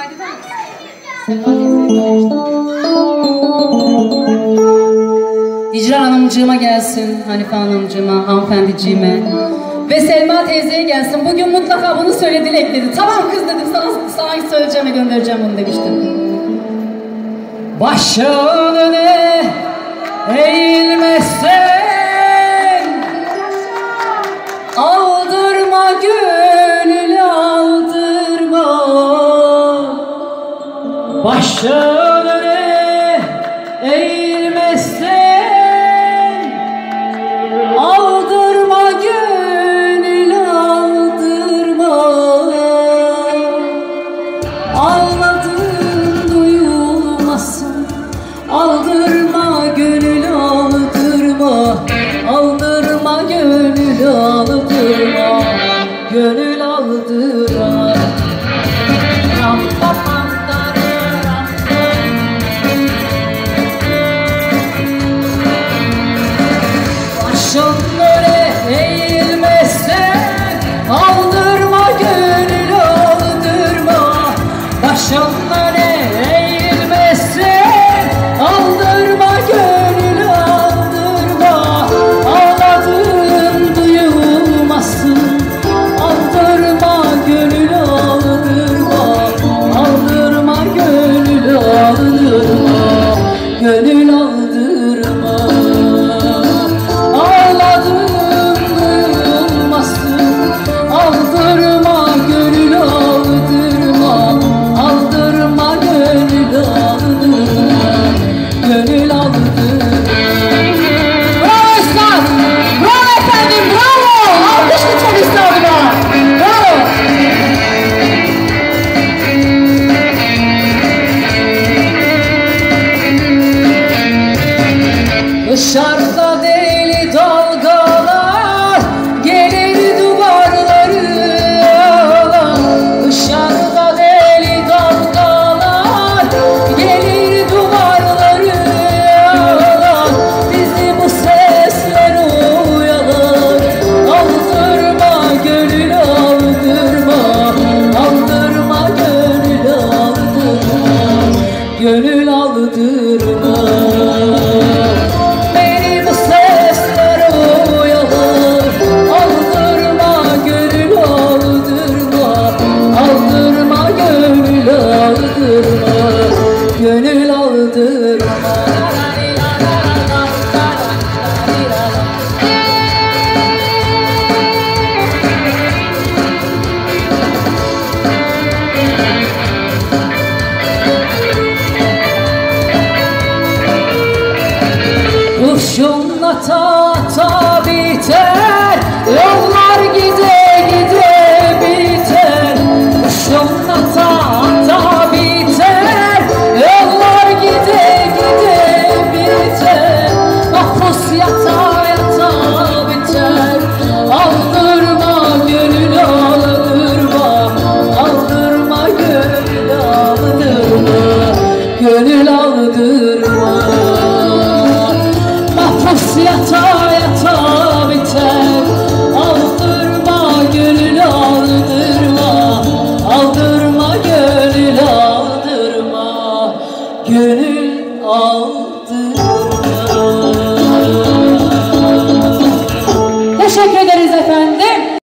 kaydeder Hicran Hanımcığıma gelsin, Hanife Hanımcığıma, hanımefendiciğime ve Selma teyzeye gelsin. Bugün mutlaka bunu söyle Dilek dedi. Tamam kız dedim sana, sana söyleyeceğim ve göndereceğim bunu demiştim. Başın öne eğilmezse başlar. deixar Başımla tahta biter. Of yata yata biter. Aldırma gönül aldırma. Aldırma gönül aldırma. Gönül aldırma.